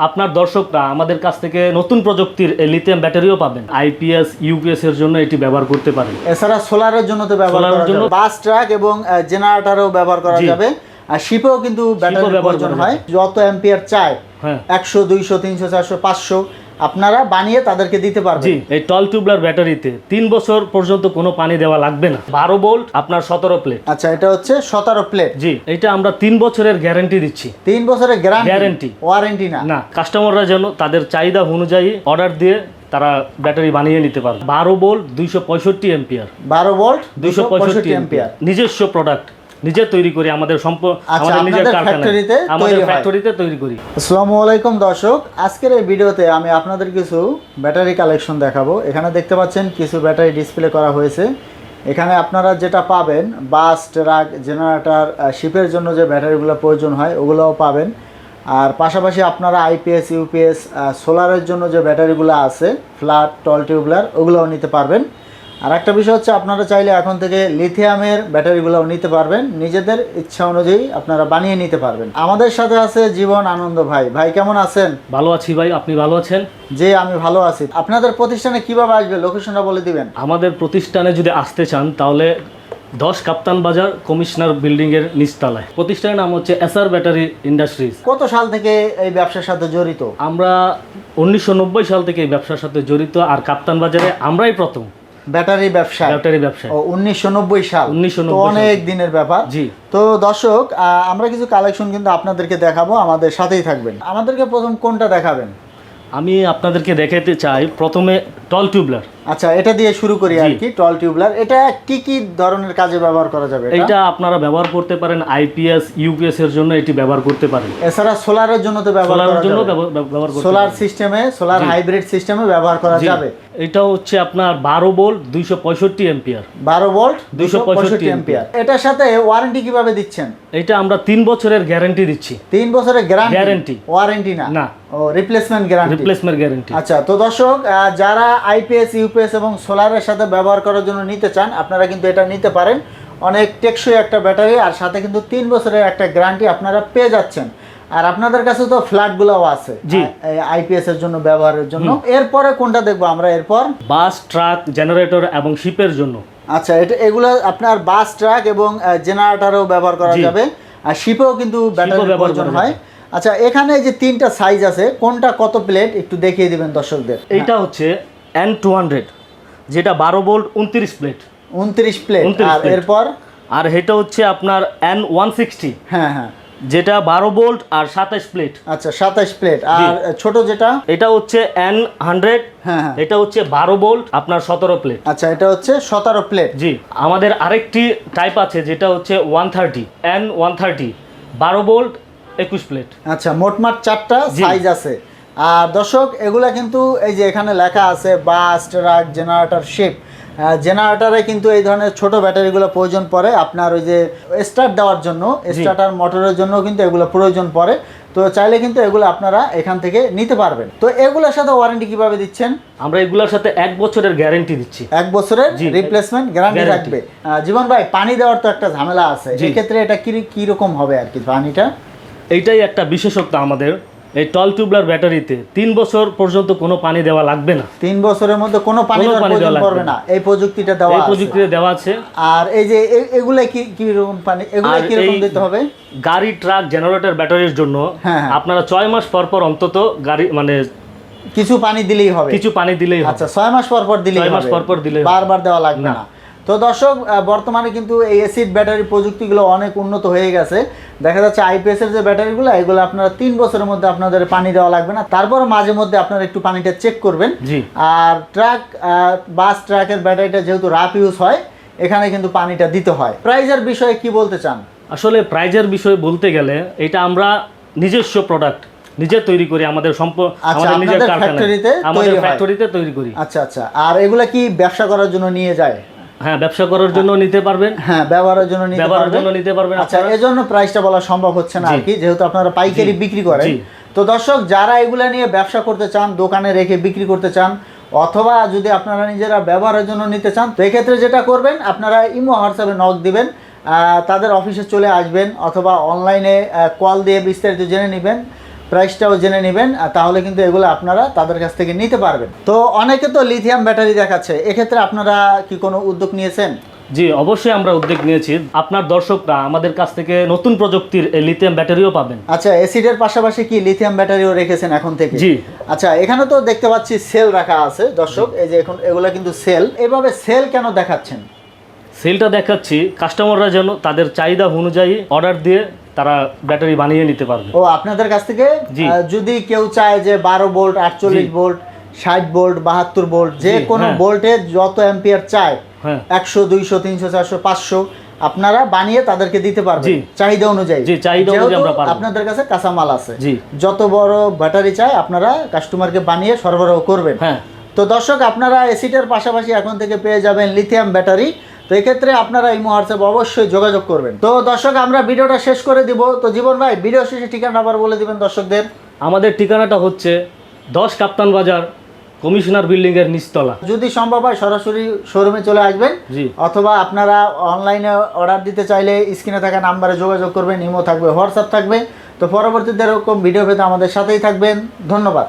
আপনার দর্শকরা আমাদের কাছ থেকে নতুন প্রযুক্তির লিথিয়াম ব্যাটারিও পাবেন। আইপিএস ইউপিএস এর জন্য এটি ব্যবহার করতে পারেন। এছাড়া সোলারের জন্য তো ব্যবহার করার জন্য- বাস ট্রাক এবং জেনারেটরও ব্যবহার করা যাবে। আর শিপেও কিন্তু ব্যাটারি ব্যবহার প্রয়োজন হয়। যত অ্যাম্পিয়ার চায় হ্যাঁ। একশো দুইশো তিনশো চারশো পাঁচশো আপনারা বানিয়ে তাদেরকে দিতে জি পারবেন এই টল টিউবলার ব্যাটারিতে তিন বছর পর্যন্ত কোনো পানি দেওয়া লাগবে না। বারো ভোল্ট আপনার সতেরো প্লেট। আচ্ছা এটা হচ্ছে সতেরো প্লেট। জি এটা আমরা তিন বছরের গ্যারান্টি দিচ্ছি। তিন বছরের গ্যারান্টি? ওয়ারেন্টি না? না কাস্টমাররা যেন তাদের চাহিদা অনুযায়ী অর্ডার দিয়ে তারা ব্যাটারি বানিয়ে নিতে পারবে বারো ভোল্ট দুইশো পঁয়ষট্টি এম্পিয়ার। বারো ভোল্ট দুইশো পঁয়ষট্টি এম্পিয়ার। নিজস্ব প্রোডাক্ট নিজে তৈরি করি আমাদের আচ্ছা, আমাদের নিজের আপনাদের কারখানায়। আমাদের ফ্যাক্টরিতে তৈরি করি। আসসালামু আলাইকুম দর্শক আজকের এই ভিডিওতে আমি আপনাদের কিছু ব্যাটারি কালেকশন দেখাবো। এখানে দেখতে পাচ্ছেন কিছু ব্যাটারি ডিসপ্লে করা হয়েছে। এখানে আপনারা যেটা পাবেন বাস ট্রাক জেনারেটর শিপের জন্য যে ব্যাটারিগুলো প্রয়োজন হয় ওগুলোও পাবেন। আর পাশাপাশি আপনারা আইপিএস ইউপিএস সোলারের জন্য যে ব্যাটারিগুলো আছে ফ্ল্যাট টল টিউবলার ওগুলোও নিতে পারবেন। আর একটা বিষয় হচ্ছে আপনারা চাইলে এখন থেকে লিথিয়ামের ব্যাটারিগুলোও নিতে পারবেন। নিজেদের ইচ্ছা অনুযায়ী আপনারা বানিয়ে নিতে পারবেন। আমাদের সাথে আছে জীবন আনন্দ ভাই। ভাই কেমন আছেন? ভালো আছি ভাই আপনি ভালো আছেন? যে আমি ভালো আছি। আপনাদের প্রতিষ্ঠানে কীভাবে আসবে? লোকেশনটা বলে দিবেন। আমাদের প্রতিষ্ঠানে যদি আসতে চান তাহলে দশ কাপ্তান বাজার কমিশনার বিল্ডিং এর নিচতলায়। প্রতিষ্ঠানের নাম হচ্ছে এসআর ব্যাটারি ইন্ডাস্ট্রিজ কত সাল থেকে এই ব্যবসার সাথে জড়িত? আমরা উনিশশো নব্বই সাল থেকে এই ব্যবসার সাথে জড়িত আর কাপ্তান বাজারে আমরাই প্রথম। ব্যাটারি ব্যবসা ব্যাটারি ব্যবসা ও উনিশশো নব্বই সাল। 1990 তো অনেক দিনের ব্যাপার। জি। তো দর্শক আমরা কিছু কালেকশন কিন্তু আপনাদেরকে দেখাবো আমাদের সাথেই থাকবেন। আমাদেরকে প্রথম কোনটা দেখাবেন? আমি আপনাদেরকে দেখাতে চাই প্রথমে টল টিউবলার আচ্ছা এটা দিয়ে শুরু করি আর কি টল টিউবলার এটা কি কি ধরনের কাজে ব্যবহার করা যাবে এটা? আপনারা ব্যবহার করতে পারেন আইপিএস ইউপিএস এর জন্য এটি ব্যবহার করতে পারেন। এছাড়া সোলারের জন্য তো ব্যবহার সোলারের করা জন্য যাবে। ব্যব- ব্যব- ব্যবহার করতে সোলার সিস্টেমে সোলার হাইব্রিড সিস্টেমে ব্যবহার করা যাবে। এটা হচ্ছে আপনার বারো ভোল্ট দুইশো পঁয়ষট্টি এম্পিয়ার বারো ভোল্ট 265 এম্পিয়ার এটার সাথে ওয়ারেন্টি কীভাবে দিচ্ছেন? এটা আমরা তিন বছরের গ্যারান্টি দিচ্ছি। তিন বছরের গ্যারান্টি। ওয়ারেন্টি না? না। ও রিপ্লেসমেন্ট গ্যারান্টি রিপ্লেসমেন্ট গ্যারান্টি আচ্ছা তো দর্শক যারা আইপিএস ইউপিএস এবং সোলারের সাথে ব্যবহার করার জন্য নিতে চান আপনারা কিন্তু এটা নিতে পারেন। অনেক টেকসই একটা ব্যাটারি আর সাথে কিন্তু তিন বছরের একটা গ্যারান্টি আপনারা পেয়ে যাচ্ছেন। আর আপনাদের কাছে তো ফ্ল্যাটগুলোও আছে জি। আইপিএস এর জন্য ব্যবহারের জন্য। এরপরে কোনটা দেখব আমরা এরপর? বাস ট্রাক জেনারেটর এবং শিপের জন্য। আচ্ছা এটা এগুলো আপনার বাস ট্রাক এবং জেনারেটরও ব্যবহার করা যাবে আর শিপেও কিন্তু ব্যাটারি ব্যবহার প্রয়োজন হয়। আচ্ছা এখানে যে তিনটা সাইজ আছে কোনটা কত প্লেট একটু দেখিয়ে দিবেন দর্শকদের। এটা হচ্ছে এন টু হান্ড্রেড যেটা বারো বোল্ট উনত্রিশ প্লেট উনত্রিশ প্লেট আর এরপর? আর এটা হচ্ছে আপনার এন ওয়ান সিক্সটি হ্যাঁ হ্যাঁ। যেটা বারো বোল্ট আর সাতাশ প্লেট আচ্ছা সাতাশ প্লেট আর ছোট যেটা? এটা হচ্ছে এন হান্ড্রেড হ্যাঁ হ্যাঁ। এটা হচ্ছে বারো বোল্ট আপনার সতেরো প্লেট আচ্ছা এটা হচ্ছে সতেরো প্লেট জি। আমাদের আরেকটি টাইপ আছে যেটা হচ্ছে one thirty N one thirty বারো বোল্ট একুশ প্লেট আচ্ছা মোটমাট চারটা। সাইজ আছে। আর দর্শক এগুলা কিন্তু এই যে এখানে লেখা আছে বাস ট্রাক জেনারেটর শেপ জেনারেটরে কিন্তু এই ধরনের ছোট ব্যাটারিগুলো প্রয়োজন পড়ে। আপনার ওই যে স্টার্ট দেওয়ার জন্য স্টার্টার মোটরের জন্য কিন্তু এগুলো প্রয়োজন পড়ে। তো চাইলে কিন্তু এগুলো আপনারা এখান থেকে নিতে পারবেন। তো এগুলোর সাথে ওয়ারেন্টি কীভাবে দিচ্ছেন? আমরা এগুলোর সাথে এক বছরের গ্যারেন্টি দিচ্ছি। এক বছরের। Replacement guarantee. রাখবে। জীবন ভাই পানি দেওয়ার তো একটা ঝামেলা আছে। এক্ষেত্রে এটা কি কি রকম হবে আর কি পানিটা? এইটাই একটা বিশেষত্ব আমাদের। এই টল টিউবলার ব্যাটারিতে তিন বছর পর্যন্ত কোনো পানি দেওয়া লাগবে না। তিন বছরের মধ্যে কোনো পানি দেওয়া লাগবে না। এই প্রযুক্তিটা দেওয়া এই আছে। প্রযুক্তিতে দেওয়া আছে। আর এই যে এগুলা কি কি রকম পানি? এগুলা কি রকম দিতে হবে? গাড়ি ট্রাক জেনারেটর ব্যাটারির জন্য হ্যাঁ, হ্যাঁ। আপনারা ছয় মাস পর পর অন্তত গাড়ি মানে কিছু পানি দিলেই হবে। কিছু পানি দিলেই হবে। আচ্ছা ছয় মাস পর পর দিলেই ছয় মাস পর পর দিলেই বারবার দেওয়া লাগবে না। তো দর্শক বর্তমানে কিন্তু এই এসিড ব্যাটারি প্রযুক্তিগুলো অনেক উন্নত হয়ে গেছে। দেখা যাচ্ছে আইপিএস এর যে ব্যাটারিগুলো এগুলো আপনারা তিন বছরের মধ্যে আপনাদের পানি দেওয়া লাগবে না। তারপর মাঝে মধ্যে আপনারা একটু পানিটা চেক করবেন। আর ট্রাক বাস ট্রাকের ব্যাটারিটা যেহেতু রাফ ইউজ হয় এখানে কিন্তু পানিটা দিতে হয়। প্রাইজের বিষয়ে কি বলতে চান? আসলে প্রাইজের বিষয়ে বলতে গেলে এটা আমরা নিজস্ব প্রোডাক্ট নিজে তৈরি করি আমাদের সম্প আচ্ছা, আমাদের নিজের কারখানায়। আমাদের তৈরি ফ্যাক্টরিতে তৈরি করি। আচ্ছা আচ্ছা। আর এগুলা কি ব্যবসা করার জন্য নিয়ে যায়? হ্যাঁ ব্যবসা করার জন্য নিতে পারবেন। হ্যাঁ ব্যবহারের জন্য নিতে ব্যবহারের পারবেন। জন্য নিতে পারবেন আচ্ছা এজন্য প্রাইসটা বলা সম্ভব হচ্ছে না আর কি যেহেতু আপনারা পাইকারি বিক্রি করেন। তো দর্শক যারা এগুলা নিয়ে ব্যবসা করতে চান দোকানে রেখে বিক্রি করতে চান অথবা যদি আপনারা নিজেরা ব্যবহারের জন্য নিতে চান তো এক্ষেত্রে যেটা করবেন আপনারা ইমো হোয়াটসঅ্যাপে নক দিবেন আহ, তাদের অফিসে চলে আসবেন অথবা অনলাইনে কল দিয়ে বিস্তারিত জেনে নেবেন। প্রাইসটাও জেনে নেবেন আর তাহলে কিন্তু এগুলো আপনারা তাদের কাছ থেকে নিতে পারবেন। তো অনেকে তো লিথিয়াম ব্যাটারি দেখাচ্ছে এক্ষেত্রে আপনারা কি কোনো উদ্যোগ নিয়েছেন? জি অবশ্যই আমরা উদ্যোগ নিয়েছি। আপনার দর্শকরা আমাদের কাছ থেকে নতুন প্রযুক্তির লিথিয়াম ব্যাটারিও পাবেন। আচ্ছা অ্যাসিডের পাশাপাশি কি লিথিয়াম ব্যাটারিও রেখেছেন এখন থেকে? জি। আচ্ছা এখানে তো দেখতে পাচ্ছি সেল রাখা আছে দর্শক। এই যে এখন এগুলো কিন্তু সেল এভাবে সেল কেন দেখাচ্ছেন? সেলটা দেখাচ্ছি কাস্টমাররা যেন তাদের চাহিদা অনুযায়ী অর্ডার দিয়ে তারা ব্যাটারি বানিয়ে নিতে পারবে। ও আপনাদের কাছ থেকে? যদি কেউ চায় যে বারো ভোল্ট আটচল্লিশ। ভোল্ট ষাট ভোল্ট বাহাত্তর ভোল্ট যে কোনো হ্যাঁ। ভোল্টে যত অ্যাম্পিয়ার চায় হ্যাঁ। একশো দুইশো তিনশো চারশো পাঁচশো আপনারা বানিয়ে তাদেরকে দিতে পারবেন চাহিদা অনুযায়ী। জি, চাহিদা অনুযায়ী আমরা পারব। আপনাদের কাছে কাঁচামাল আছে। জি। যত বড় ব্যাটারি চায় আপনারা কাস্টমারকে বানিয়ে সরবরাহ করবেন। হ্যাঁ। তো দর্শক আপনারা এসিটের পাশাপাশি এখন থেকে পেয়ে যাবেন লিথিয়াম ব্যাটারি তো এক্ষেত্রে আপনারা এই হোয়াটসঅ্যাপ অবশ্যই যোগাযোগ করবেন। তো দর্শক আমরা ভিডিওটা শেষ করে দিব। তো জীবন ভাই ভিডিও শেষে ঠিকানা আবার বলে দিবেন দর্শকদের। আমাদের ঠিকানাটা হচ্ছে দশ কাপ্তান বাজার কমিশনার বিল্ডিংয়ের নিচতলা। যদি সম্ভব হয় সরাসরি শোরুমে চলে আসবেন। জি। অথবা আপনারা অনলাইনে অর্ডার দিতে চাইলে স্ক্রিনে থাকা নাম্বারে যোগাযোগ করবেন ইমো থাকবে হোয়াটসঅ্যাপ থাকবে। তো পরবর্তীতে এরকম ভিডিও পেতে আমাদের সাথেই থাকবেন। ধন্যবাদ।